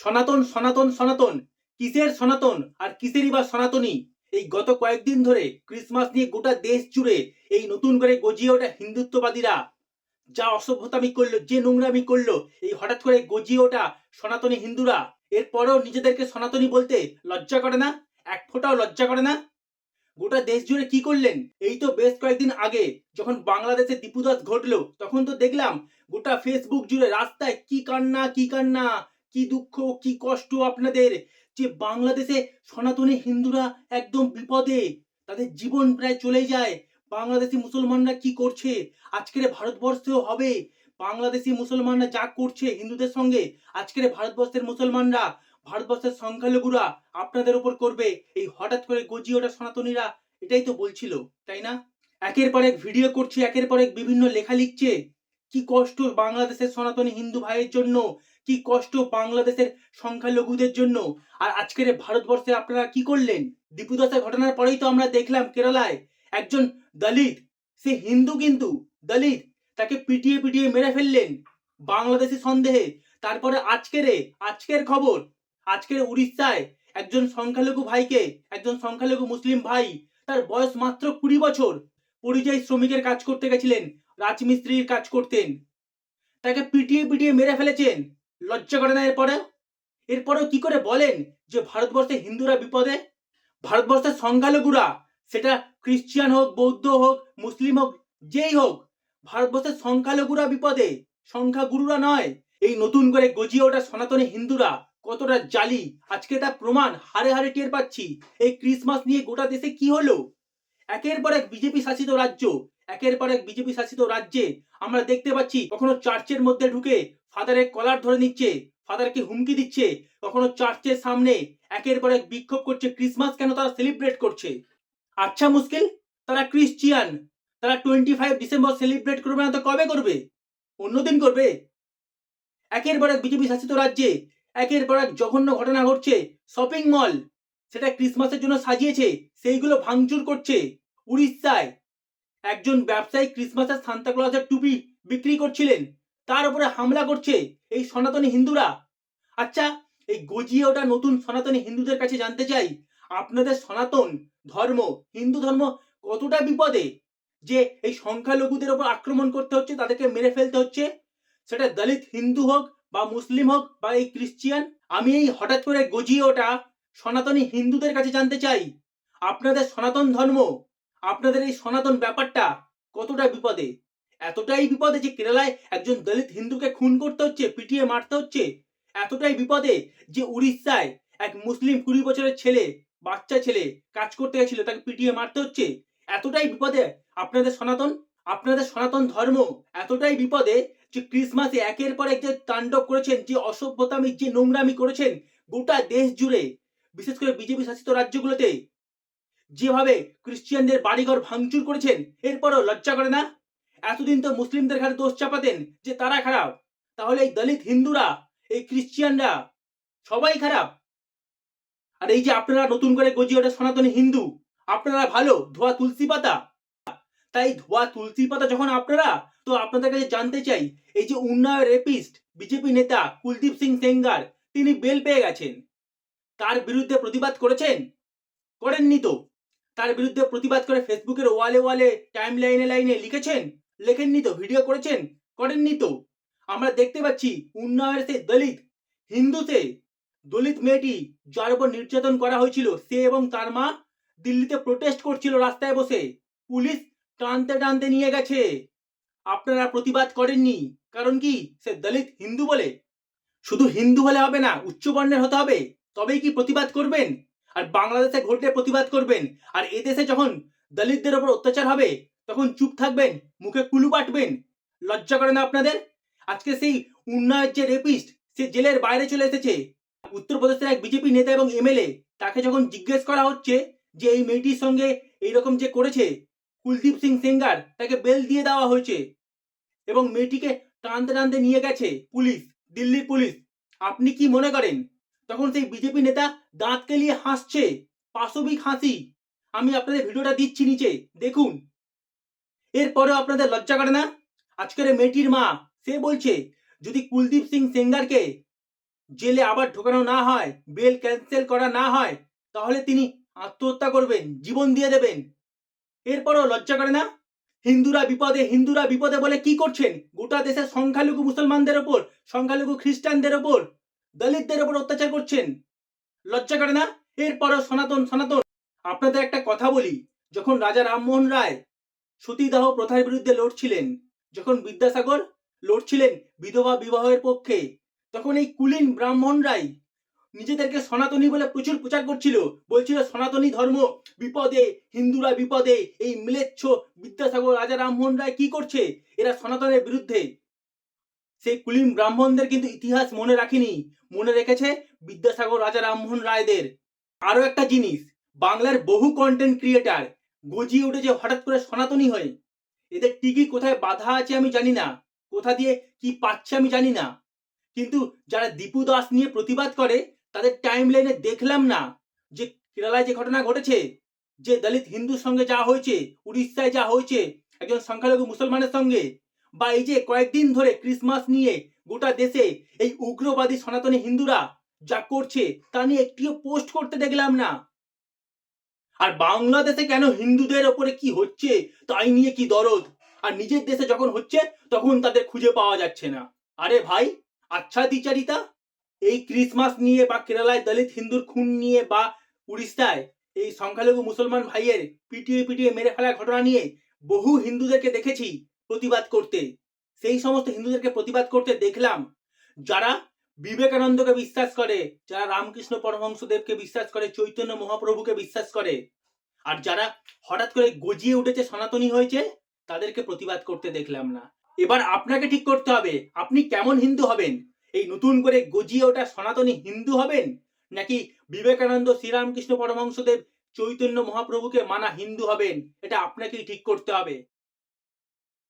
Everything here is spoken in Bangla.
সনাতন সনাতন সনাতন। কিসের সনাতন আর কিসেরই বা সনাতনী? এই গত কয়েকদিন ধরে ক্রিসমাস নিয়ে গোটা দেশ জুড়ে এই নতুন করে গজিয়ে ওঠা হিন্দুত্ববাদীরা। যা অসভ্যতামি করল, যে নোংরামি করল, এই হঠাৎ করে গজিয়ে ওঠা সনাতনী হিন্দুরা। এরপরেও নিজেদেরকে সনাতনী বলতে লজ্জা করে না? এক ফোঁটাও লজ্জা করে না? গোটা দেশ জুড়ে কি করলেন? এই তো বেশ কয়েকদিন আগে যখন বাংলাদেশে দীপুদাস ঘটলো, তখন তো দেখলাম গোটা ফেসবুক জুড়ে রাস্তায় কি কান্না কি কান্না কি দুঃখ, কি কষ্ট আপনাদের যে বাংলাদেশে সনাতনী হিন্দুরা একদম বিপদে, তাদের জীবন প্রায় চলে যায়। বাংলাদেশি মুসলমানরা কি করছে? আজকের ভারতবর্ষেও হবে। বাংলাদেশি মুসলমানরা যা করছে হিন্দুদের সঙ্গে, আজকের ভারতবর্ষের মুসলমানরা, ভারতবর্ষের সংখ্যালঘুরা আপনাদের উপর করবে। এই হঠাৎ করে গজিয়ে ওঠা সনাতনীরা, এটাই তো বলছিল, তাই না? একের পর এক ভিডিও করছে, একের পর এক বিভিন্ন লেখা লিখছে। কি কষ্ট বাংলাদেশের সনাতনী হিন্দু ভাইয়ের জন্য কি কষ্ট বাংলাদেশের সংখ্যালঘুদের জন্য? আর আজকের ভারতবর্ষে আপনারা কি করলেন? দীপুদাসের ঘটনার পরেই তো আমরা দেখলাম কেরালায় একজন দলিত, সে হিন্দু কিন্তু, দলিত, তাকে পিটিয়ে পিটিয়ে মেরে ফেললেন বাংলাদেশি সন্দেহে। তারপরে আজকের আজকের খবর, আজকের উড়িষ্যায় একজন সংখ্যালঘু ভাইকে, একজন সংখ্যালঘু মুসলিম ভাই, তার বয়স মাত্র কুড়ি বছর, পরিযায়ী শ্রমিকের কাজ করতে গেছিলেন, রাজমিস্ত্রির কাজ করতেন। তাকে পিটিয়ে পিটিয়ে মেরে ফেলেছেন। লজ্জা করে না এরপরে? এরপরেও কি করে বলেন যে ভারতবর্ষে হিন্দুরা বিপদে? ভারতবর্ষের সংখ্যালঘুরা, সেটা খ্রিস্টান হোক, বৌদ্ধ হোক, মুসলিম হোক, যেই হোক, ভারতবর্ষের সংখ্যালঘুরা বিপদে, সংখ্যাগুরুরা নয়। এই নতুন করে গজিয়ে ওঠা সনাতনী হিন্দুরা কতটা জালি, আজকে তার প্রমাণ হারে হারে টের পাচ্ছি। এই ক্রিসমাস নিয়ে গোটা দেশে কি হলো? একের পর এক বিজেপি শাসিত রাজ্য, একের পর এক বিজেপি শাসিত রাজ্যে আমরা দেখতে পাচ্ছি কখনো চার্চের মধ্যে ঢুকে ফাদারের কলার ধরে নিচ্ছে, ফাদারকে হুমকি দিচ্ছে, কখনো চার্চের সামনে একের পর এক বিক্ষোভ করছে, ক্রিসমাস কেন তারা সেলিব্রেট করছে? আচ্ছা মুশকিল, তারা ক্রিশ্চিয়ান, তারা টোয়েন্টি ফাইভ ডিসেম্বর সেলিব্রেট করবে না তো কবে করবে? অন্যদিন করবে। একের পর এক বিজেপি শাসিত রাজ্যে, একের পর এক জঘন্য ঘটনা ঘটছে শপিং মল সেটা ক্রিসমাসের জন্য সাজিয়েছে, সেইগুলো ভাঙচুর করছে। উড়িষ্যায় একজন ব্যবসায়ী ক্রিসমাসের সান্তা ক্লজের টুপি বিক্রি করছিলেন তার উপরে হামলা করছে এই সনাতনী হিন্দুরা। আচ্ছা এই গজিয়ে ওঠা নতুন সনাতনী হিন্দুদের কাছে জানতে চাই, আপনাদের সনাতন ধর্ম, হিন্দু ধর্ম কতটা বিপদে? যে এই সংখ্যালঘুদের ওপর আক্রমণ করতে হচ্ছে, তাদেরকে মেরে ফেলতে হচ্ছে, সেটা দলিত হিন্দু হোক বা মুসলিম হোক বা এই ক্রিশ্চিয়ান আমি এই হঠাৎ করে গজিয়ে ওঠা সনাতনী হিন্দুদের কাছে জানতে চাই, আপনাদের সনাতন ধর্ম, আপনাদের এই সনাতন ব্যাপারটা কতটা বিপদে? এতটাই বিপদে যে কেরালায় একজন দলিত হিন্দুকে খুন করতে হচ্ছে, পিটিয়ে মারতে হচ্ছে? এতটাই বিপদে যে উড়িষ্যায় এক মুসলিম কুড়ি বছরের ছেলে, বাচ্চা ছেলে কাজ করতে গেছিল, তাকে পিটিয়ে মারতে হচ্ছে? এতটাই বিপদে? আপনাদের সনাতন? আপনাদের সনাতন ধর্ম এতটাই বিপদে যে ক্রিসমাসে একের পর এক যে তাণ্ডব করেছেন, যে অসভ্যতামি, যে নোংরামি করেছেন গোটা দেশ জুড়ে, বিশেষ করে বিজেপি শাসিত রাজ্যগুলোতে, যেভাবে খ্রিস্টিয়ানদের বাড়িঘর ভাঙচুর করেছেন, এরপরও লজ্জা করে না? এতদিন তো মুসলিমদের ঘাড়ে দোষ চাপাতেন যে তারা খারাপ। তাহলে এই দলিত হিন্দুরা, এই ক্রিশ্চিয়ানরা সবাই খারাপ। আর এই যে আপনারা নতুন করে গজিয়ে ওঠা সনাতনী হিন্দু, আপনারা ভালো, ধোয়া তুলসী পাতা? তাই ধোয়া তুলসী পাতা যখন আপনারা, তো আপনাদের কাছে জানতে চাই, এই যে উন্নয়ন রেপিস্ট, বিজেপি নেতা কুলদীপ সিং সেঙ্গার, তিনি বেল পেয়ে গেছেন। তার বিরুদ্ধে প্রতিবাদ করেছেন? করেননি তো। তার বিরুদ্ধে প্রতিবাদ করে ফেসবুকের ওয়ালে ওয়ালে টাইম লাইনে লাইনে লিখেছেন? লেখেননি তো ভিডিও করেছেন? করেননি তো। আমরা দেখতে পাচ্ছি উন্নয়নের সেই দলিত হিন্দুতে দলিত মেয়েটি যার উপর নির্যাতন করা হয়েছিল, সে এবং তার মা দিল্লিতে প্রোটেস্ট করছিল রাস্তায় বসে। পুলিশ টানতে টানতে নিয়ে গেছে। আপনারা প্রতিবাদ করেননি, কারণ কি? সে দলিত হিন্দু বলে। শুধু হিন্দু হলে হবে না, উচ্চবর্ণের হতে হবে। তবেই কি প্রতিবাদ করবেন? আর বাংলাদেশে ঘটলে প্রতিবাদ করবেন? আর এদেশে যখন দলিতদের ওপর অত্যাচার হবে তখন চুপ থাকবেন, মুখে কুলু পাটবেন, লজ্জা করে না আপনাদের? আজকে সেই উন্নয়ের যে রেপিস্ট সে জেলের বাইরে চলে এসেছে। উত্তরপ্রদেশের এক বিজেপি নেতা এবং এমএলএ তাকে যখন জিজ্ঞেস করা হচ্ছে যে এই মেয়েটির সঙ্গে এইরকম যে করেছে, কুলদীপ সিং সেঙ্গার, তাকে বেল দিয়ে দেওয়া হয়েছে এবং মেয়েটিকে টানতে টানতে নিয়ে গেছে পুলিশ, দিল্লির পুলিশ। আপনি কি মনে করেন? তখন সেই বিজেপি নেতা দাঁত কেলিয়ে হাসছে, পাশবিক হাসি। আমি আপনাদের ভিডিওটা দিচ্ছি নিচে, দেখুন। এরপরেও আপনাদের লজ্জা করে না? আজকের মেয়েটির মা, সে বলছে, যদি কুলদীপ সিং সেঙ্গারকে জেলে আবার ঢোকানো না হয়, বেল ক্যান্সেল করা না হয়, তাহলে তিনি আত্মহত্যা করবেন, জীবন দিয়ে দেবেন। এরপরও লজ্জা করে না? হিন্দুরা বিপদে হিন্দুরা বিপদে বলে কি করছেন? গোটা দেশের সংখ্যালঘু মুসলমানদের ওপর, সংখ্যালঘু খ্রিস্টানদের ওপর দলিতদের ওপর অত্যাচার করছেন। লজ্জা করে না? এরপরও সনাতন সনাতন। আপনাদের একটা কথা বলি, যখন রাজা রামমোহন রায় সতীদাহ প্রথার বিরুদ্ধে লড়ছিলেন। যখন বিদ্যাসাগর লড়ছিলেন বিধবা বিবাহের পক্ষে, তখন এই কুলীন ব্রাহ্মণ রায় নিজেদেরকে সনাতনী বলে প্রচুর প্রচার করছিল। বলছিল, সনাতনী ধর্ম বিপদে, হিন্দুরা বিপদে, এই মিলেচ্ছ বিদ্যাসাগর রাজা রামমোহন রায় কি করছে? এরা সনাতনের বিরুদ্ধে। সেই কুলিম ব্রাহ্মণদের কিন্তু ইতিহাস মনে রাখিনি। মনে রেখেছে বিদ্যাসাগর রাজা রামমোহন রায়দের। আরও একটা জিনিস, বাংলার বহু কন্টেন্ট ক্রিয়েটার গজিয়ে উঠেছে হঠাৎ করে সনাতনী হয়ে। এদের টিকি কোথায় বাধা আছে আমি জানি না। কোথা দিয়ে কি পাচ্ছে আমি জানি না। কিন্তু যারা দীপু দাস নিয়ে প্রতিবাদ করে, তাদের টাইম লাইনে দেখলাম না যে কেরালায় যে ঘটনা ঘটেছে, যে দলিত হিন্দুর সঙ্গে যা হয়েছে, উড়িষ্যায় যা হয়েছে, একজন সংখ্যালঘু মুসলমানের সঙ্গে, বা এই যে কয়েকদিন ধরে ক্রিসমাস নিয়ে গোটা দেশে এই উগ্রবাদী সনাতনী হিন্দুরা যা করছে, তা নিয়ে একটিও পোস্ট করতে দেখলাম না। আর বাংলাদেশে কেন হিন্দুদের ওপরে কি হচ্ছে, তাই নিয়ে কি দরদ? আর নিজের দেশে যখন হচ্ছে, তখন তাদের খুঁজে পাওয়া যাচ্ছে না। আরে ভাই আচ্ছা দ্বিচারিতা, এই ক্রিসমাস নিয়ে বা কেরালায় দলিত হিন্দুর খুন নিয়ে বা উড়িষ্যায় এই সংখ্যালঘু মুসলমান ভাইয়ের পিটিয়ে পিটিয়ে মেরে ফেলার ঘটনা নিয়ে বহু হিন্দুদেরকে দেখেছি প্রতিবাদ করতে। সেই সমস্ত হিন্দুদেরকে প্রতিবাদ করতে দেখলাম, যারা বিবেকানন্দকে বিশ্বাস করে, যারা রামকৃষ্ণ পরমহংসদেবকে বিশ্বাস করে, চৈতন্য মহাপ্রভুকে বিশ্বাস করে, আর যারা হঠাৎ করে গজিয়ে উঠেছে, সনাতনী হয়েছে, তাদেরকে প্রতিবাদ করতে দেখলাম না। এবার আপনাকে ঠিক করতে হবে, আপনি কেমন হিন্দু হবেন? এই নতুন করে গজিয়ে ওঠা সনাতনী হিন্দু হবেন? নাকি বিবেকানন্দ শ্রীরামকৃষ্ণ পরমহংসদেব চৈতন্য মহাপ্রভুকে মানা হিন্দু হবেন? এটা আপনাকেই ঠিক করতে হবে।